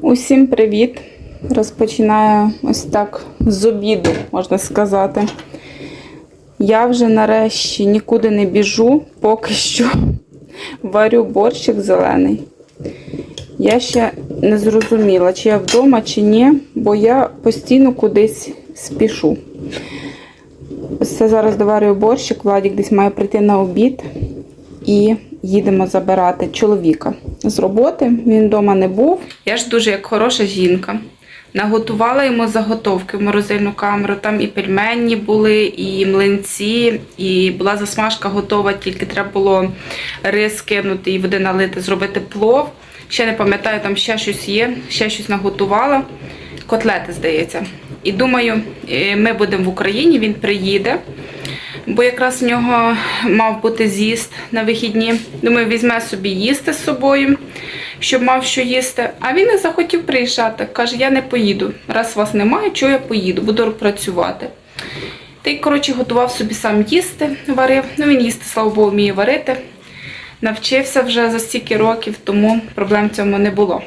Усім привіт! Розпочинаю ось так з обіду, можна сказати. Я вже нарешті нікуди не біжу, поки що варю борщик зелений. Я ще не зрозуміла, чи я вдома, чи ні, бо я постійно кудись спішу. Ось зараз доварюю борщик, Владік десь має прийти на обід і їдемо забирати чоловіка з роботи. Він вдома не був. Я ж дуже як хороша жінка. Наготувала йому заготовки в морозильну камеру. Там і пельмені були, і млинці, і була засмажка готова, тільки треба було рис кинути і води налити, зробити плов. Ще не пам'ятаю, там ще щось є, ще щось наготувала. Котлети, здається. І думаю, е, ми будемо в Україні, він приїде. Бо якраз в нього мав бути з'їзд на вихідні. Думаю, візьме собі їсти з собою, щоб мав що їсти. А він не захотів приїжджати. Каже, я не поїду. Раз вас немає, чого я поїду, буду працювати. Та й, коротше, готував собі сам їсти, варив. Ну, він їсти, слава Богу, вміє варити. Навчився вже за стільки років, тому проблем в цьому не було.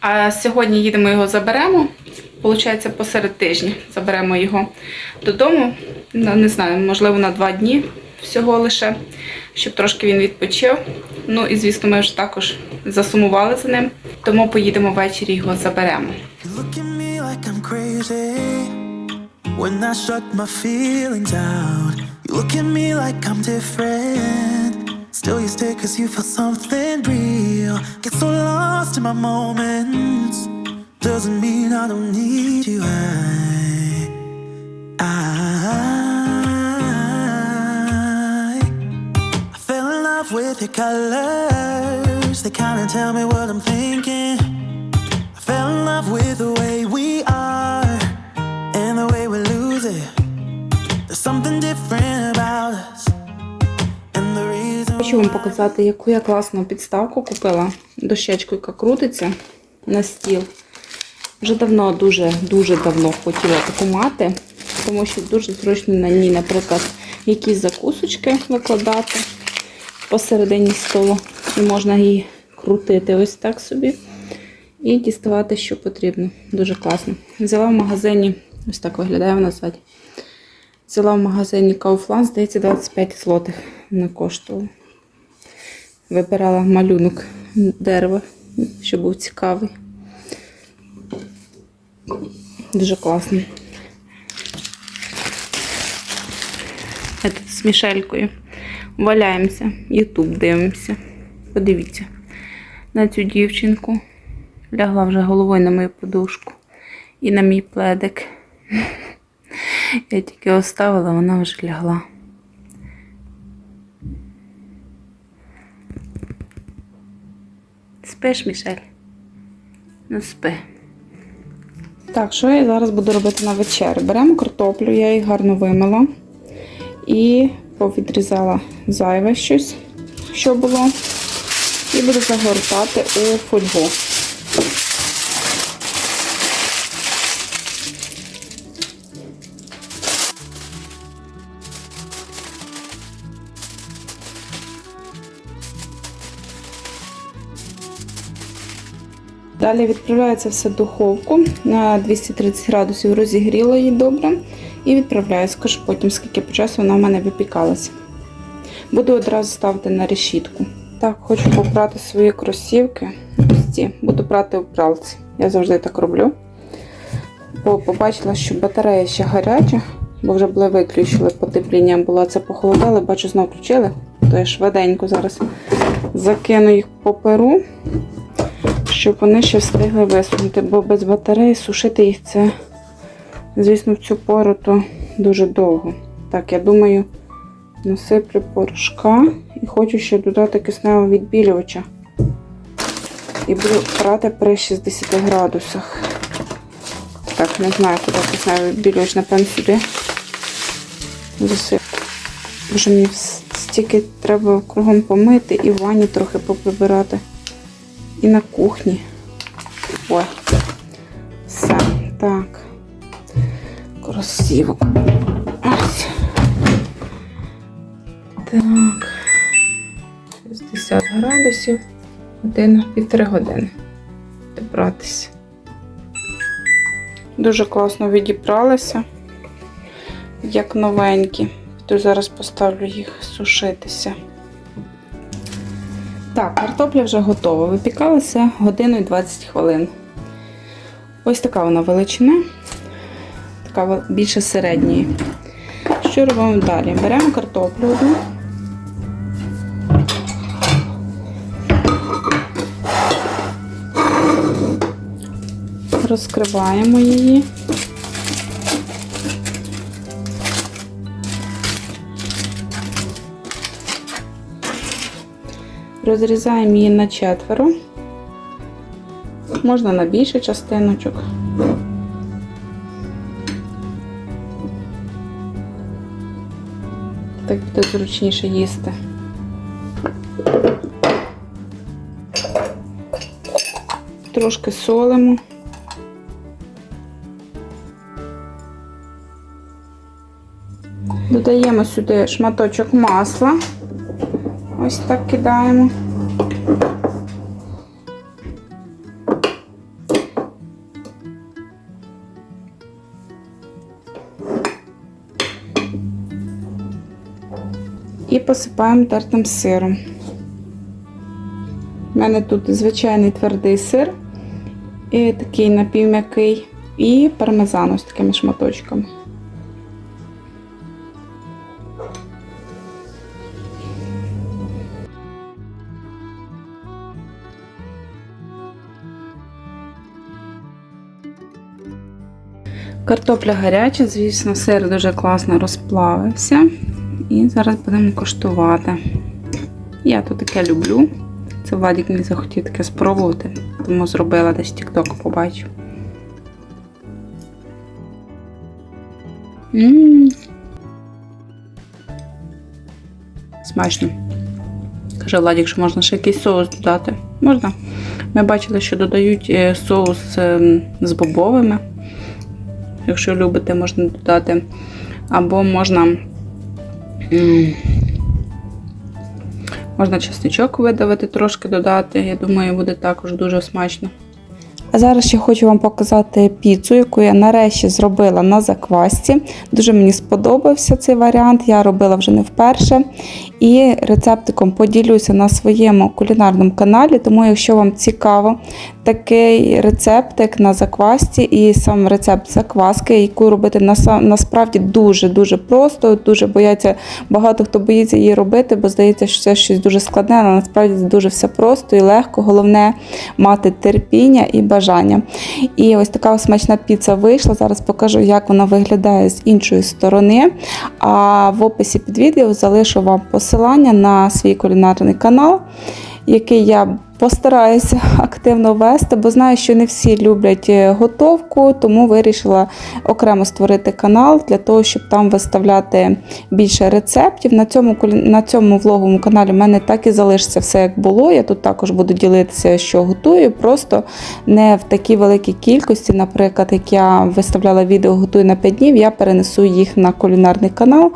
А сьогодні їдемо його заберемо. Получається, посеред тижня заберемо його додому. Ну, Не знаю, можливо, на два дні всього лише, щоб трошки він відпочив. Ну і звісно, ми вже також засумували за ним, тому поїдемо ввечері його заберемо. When I shut my feelings out. You look at me like I'm different. Still, you stay cause you feel something real. Get so lost in my moments. Doesn't mean I don't need you. I, I, with your colors. They kinda tell me what I'm thinking. I fell in love with the way we are and the way we lose it. There's something different about us. And the reason Хочу вам показати, яку я класну підставку купила. Дощечку, яка крутиться на стіл. Вже давно, дуже-дуже давно хотіла таку мати, тому що дуже зручно на ній, наприклад, якісь закусочки викладати посередині столу. І можна її крутити ось так собі. І діставати, що потрібно. Дуже класно. Взяла в магазині, ось так виглядає вона ззаді. Взяла в магазині Kaufland, здається, 25 злотих вона коштувала. Вибирала малюнок дерева, що був цікавий. Дуже класно. Тут з Мішелькою валяємося, Ютуб дивимося. Подивіться на цю дівчинку. Лягла вже головою на мою подушку і на мій пледик. Я тільки оставила, вона вже лягла. Спиш, Мішель? Ну, спи. Так, що я зараз буду робити на вечерю? Беремо картоплю, я її гарно вимила і повідрізала зайве щось, що було. І буду загортати у фольгу. Далі відправляю це все в духовку на 230 градусів, розігріла її добре. І відправляю, скажу потім, скільки по часу вона в мене випікалася. Буду одразу ставити на решітку. Так, хочу попрати свої кросівки. Ось ці. Буду прати у пралці. Я завжди так роблю. Бо побачила, що батарея ще гаряча, бо вже були виключили, потепління було, це похолодало, бачу, знову включили. То я швиденько зараз закину їх по перу щоб вони ще встигли висунути, бо без батареї сушити їх це, звісно, в цю пору то дуже довго. Так, я думаю, насиплю порошка і хочу ще додати кисневого відбілювача. І буду прати при 60 градусах. Так, не знаю, куди кисневий відбілювач, напевно, сюди засиплю. Боже, мені стільки треба кругом помити і в ванні трохи поприбирати. І на кухні. Ой. Красиво. Ось. Так. 60 градусів. година, півтори години. Добратися. Дуже класно відібралися, як новенькі. То зараз поставлю їх сушитися. Так, картопля вже готова. Випікалася годину і 20 хвилин. Ось така вона величина, така більше середньої. Що робимо далі? Беремо картоплю одну. Розкриваємо її. Розрізаємо її на четверо. Можна на більше частиночок. Так буде зручніше їсти. Трошки солимо. Додаємо сюди шматочок масла. Ось так кидаємо. І посипаємо тертим сиром. У мене тут звичайний твердий сир, і такий напівм'який, і пармезану з такими шматочками. Картопля гаряча, звісно, сир дуже класно розплавився. І зараз будемо коштувати. Я тут таке люблю. Це Владик мені захотів таке спробувати, тому зробила десь TikTok побачив. Ммм. Смачно. Каже Владик, що можна ще якийсь соус додати. Можна. Ми бачили, що додають е, соус ем, з бобовими. Якщо любите, можна додати. Або можна. Можна чесничок видавити, трошки додати. Я думаю, буде також дуже смачно. А зараз ще хочу вам показати піцу, яку я нарешті зробила на заквасці. Дуже мені сподобався цей варіант, я робила вже не вперше. І рецептиком поділюся на своєму кулінарному каналі. Тому, якщо вам цікаво такий рецептик на заквасці і сам рецепт закваски, яку робити насправді дуже-дуже просто. Дуже бояться, багато хто боїться її робити, бо здається, що це щось дуже складне, але насправді дуже все просто і легко. Головне мати терпіння і бажання. І ось така смачна піца вийшла. Зараз покажу, як вона виглядає з іншої сторони. А в описі під відео залишу вам посилання на свій кулінарний канал, який я постараюся активно вести, бо знаю, що не всі люблять е, готовку, тому вирішила окремо створити канал для того, щоб там виставляти більше рецептів. На цьому на цьому влоговому каналі в мене так і залишиться все як було. Я тут також буду ділитися, що готую, просто не в такій великій кількості. Наприклад, як я виставляла відео готую на 5 днів, я перенесу їх на кулінарний канал,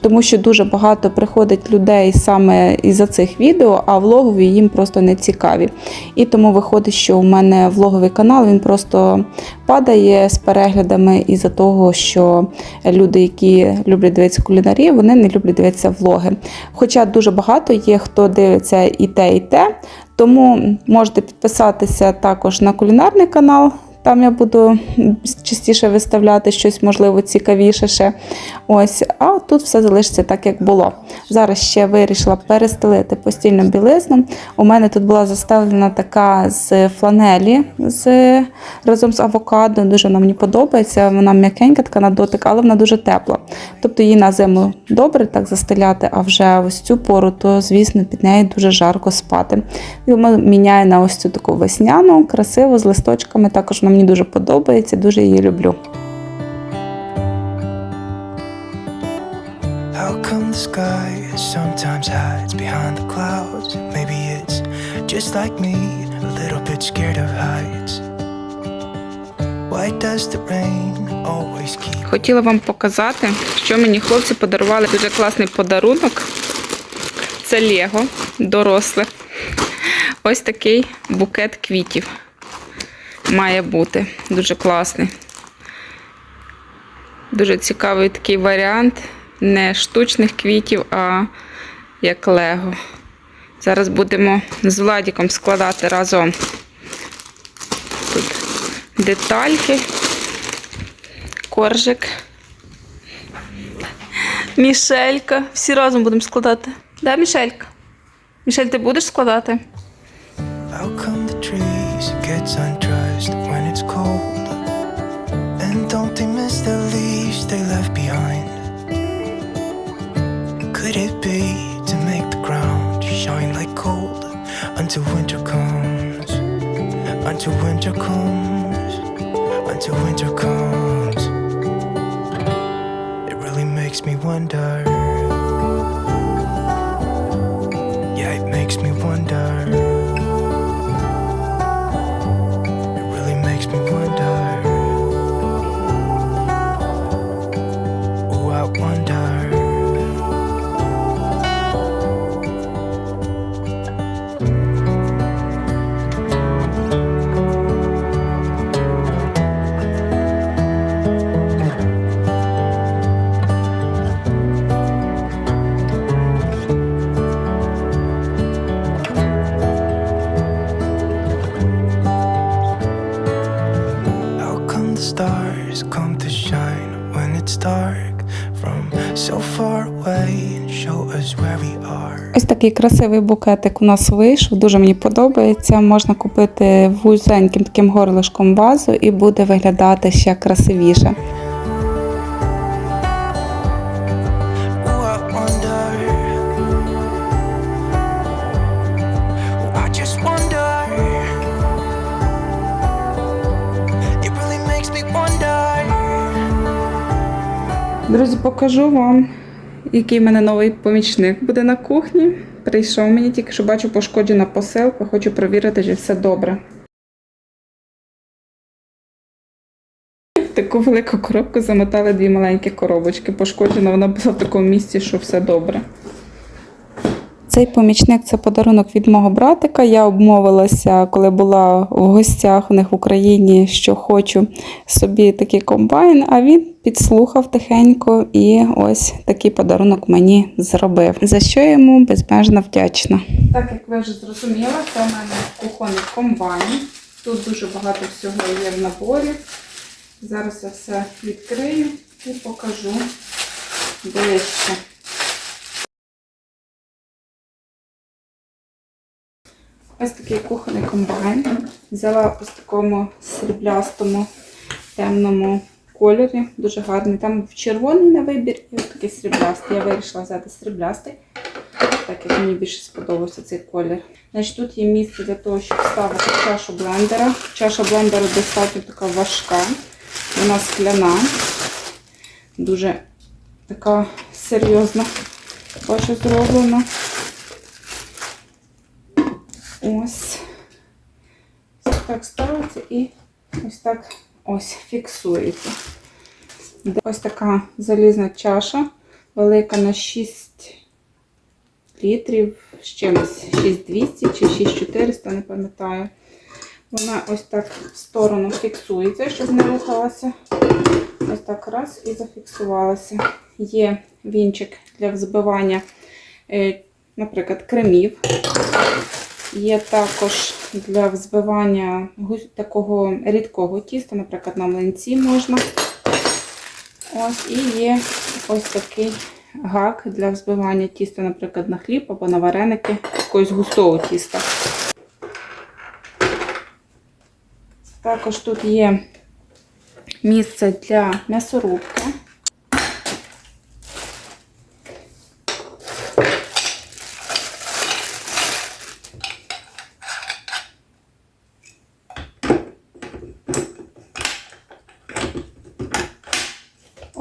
тому що дуже багато приходить людей саме із-за цих відео, а влогові їм просто не цікаві. І тому виходить, що у мене влоговий канал він просто падає з переглядами із-за того, що люди, які люблять дивитися кулінарію, вони не люблять дивитися влоги. Хоча дуже багато є, хто дивиться і те, і те. Тому можете підписатися також на кулінарний канал. Там я буду частіше виставляти щось, можливо, цікавіше ще. Ось, а тут все залишиться так, як було. Зараз ще вирішила перестелити постільну білизну. У мене тут була заставлена така з фланелі з, разом з авокадо. Дуже вона мені подобається. Вона м'якенька, така на дотик, але вона дуже тепла. Тобто її на зиму добре так застеляти, а вже ось цю пору, то, звісно, під нею дуже жарко спати. Тому міняю на ось цю таку весняну, красиву, з листочками. Також вона мені дуже подобається, дуже її люблю. How come the sky sometimes hides behind the clouds? Maybe it's just like me, a little bit scared of heights. Why does the rain always keep? Хотіла вам показати, що мені хлопці подарували дуже класний подарунок. Це Лего доросле. Ось такий букет квітів має бути. Дуже класний. Дуже цікавий такий варіант. Не штучних квітів, а як лего. Зараз будемо з Владіком складати разом тут детальки, коржик, Мішелька. Всі разом будемо складати. Да, Мішелька? Мішель, ти будеш складати? Don't they miss the leaves they left behind? Could it be to make the ground shine like gold until winter comes? Until winter comes, until winter comes. It really makes me wonder. Такий красивий букетик у нас вийшов. Дуже мені подобається. Можна купити вузеньким таким горлишком вазу і буде виглядати ще красивіше. Друзі, покажу вам, який в мене новий помічник буде на кухні. Прийшов мені, тільки що бачу пошкоджена посилка, хочу перевірити, чи все добре. Таку велику коробку замотали дві маленькі коробочки. Пошкоджена вона була в такому місці, що все добре. Цей помічник це подарунок від мого братика. Я обмовилася, коли була в гостях у них в Україні, що хочу собі такий комбайн, а він підслухав тихенько і ось такий подарунок мені зробив. За що йому безмежно вдячна. Так як ви вже зрозуміли, це в мене кухонний комбайн. Тут дуже багато всього є в наборі. Зараз я все відкрию і покажу ближче. Ось такий кухонний комбайн. Взяла ось такому сріблястому темному кольорі. Дуже гарний. Там червоний на вибір і ось такий сріблястий. Я вирішила взяти сріблястий, так як мені більше сподобався цей колір. Значить, Тут є місце для того, щоб ставити чашу блендера. Чаша блендера достатньо така важка. Вона скляна. Дуже така серйозна. Бачу, зроблена. Ось. Так ставиться і ось так ось фіксується. Ось така залізна чаша, велика на 6 літрів, з чимось 6200 чи 6400, не пам'ятаю. Вона ось так в сторону фіксується, щоб не рухалася. Ось так раз і зафіксувалася. Є вінчик для взбивання, е, наприклад, кремів. Є також для взбивання такого рідкого тіста, наприклад, на млинці можна. Ось, і є ось такий гак для взбивання тіста, наприклад, на хліб або на вареники якогось густого тіста. Також тут є місце для м'ясорубки.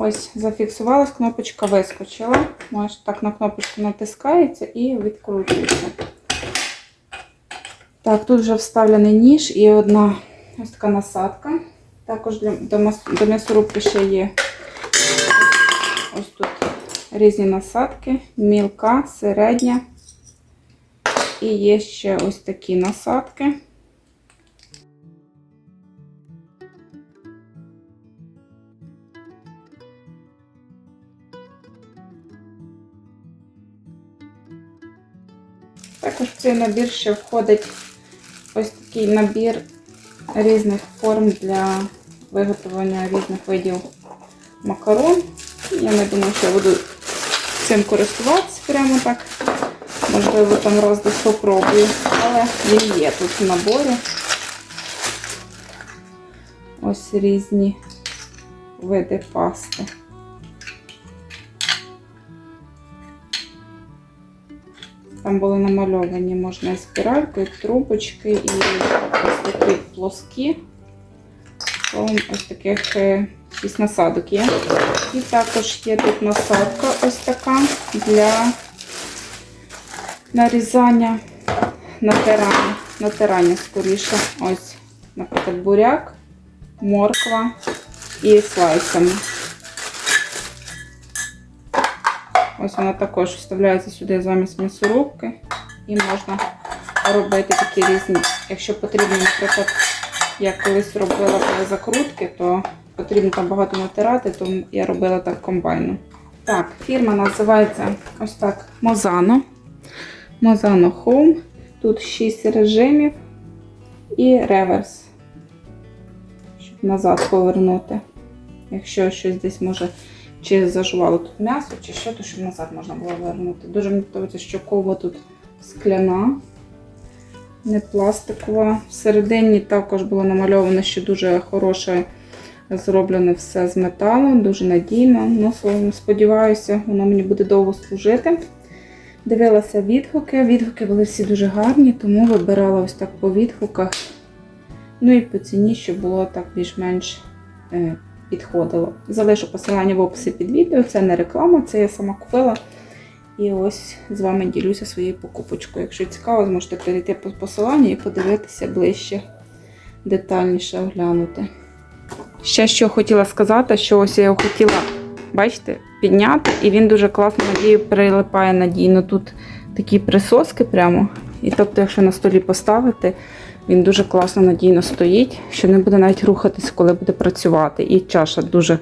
Ось зафіксувалась, кнопочка вискочила. Можеш так на кнопочку натискається і відкручується. Так, тут вже вставлений ніж і одна ось така насадка. Також для, до, до м'ясорубки ще є ось тут різні насадки, мілка, середня І є ще ось такі насадки. Цей набір ще входить ось такий набір різних форм для виготовлення різних видів макарон. Я не думаю, що я буду цим користуватися прямо так. Можливо, там раз десь попробую, але він є тут в наборі. Ось різні види пасти. Там були намальовані можна і спіральку, і трубочки, і ось такі плоскі. Ось таких е, шість насадок є. І також є тут насадка ось така для нарізання, натирання, натирання скоріше. Ось, наприклад, буряк, морква і слайсами. Ось вона також вставляється сюди замість м'ясорубки. І можна робити такі різні. Якщо потрібно, наприклад, я колись робила закрутки, то потрібно там багато натирати, то я робила так комбайном. Так, фірма називається ось так Mozano. Mozano Home. Тут 6 режимів і реверс. Щоб назад повернути. Якщо щось десь може чи зажувало тут м'ясо, чи що, то щоб назад можна було вернути. Дуже мені подобається, що кова тут скляна, не пластикова. Всередині також було намальовано, що дуже хороше зроблене все з металу, дуже надійно. Ну, сподіваюся, воно мені буде довго служити. Дивилася відгуки. Відгуки були всі дуже гарні, тому вибирала ось так по відгуках. Ну і по ціні, щоб було так більш-менш е, підходило. Залишу посилання в описі під відео. Це не реклама, це я сама купила. І ось з вами ділюся своєю покупочкою. Якщо цікаво, зможете перейти по посиланню і подивитися ближче, детальніше оглянути. Ще що хотіла сказати, що ось я його хотіла, бачите, підняти, і він дуже класно надію прилипає надійно. Тут такі присоски прямо. І тобто, якщо на столі поставити, він дуже класно надійно стоїть, що не буде навіть рухатись, коли буде працювати. І чаша дуже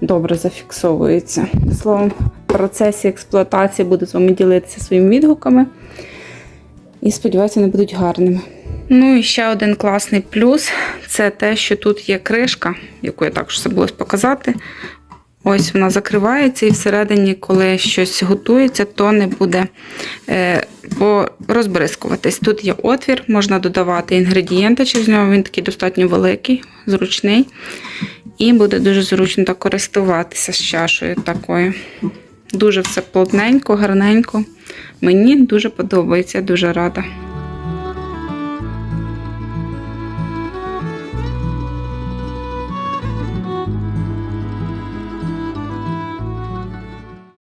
добре зафіксовується. Словом, в процесі експлуатації буду з вами ділитися своїми відгуками. І сподіваюся, вони будуть гарними. Ну і ще один класний плюс це те, що тут є кришка, яку я також забула показати. Ось вона закривається, і всередині, коли щось готується, то не буде е, розбризкуватись. Тут є отвір, можна додавати інгредієнти через нього, він такий достатньо великий, зручний. І буде дуже зручно так користуватися з чашею такою. Дуже все плотненько, гарненько. Мені дуже подобається, дуже рада.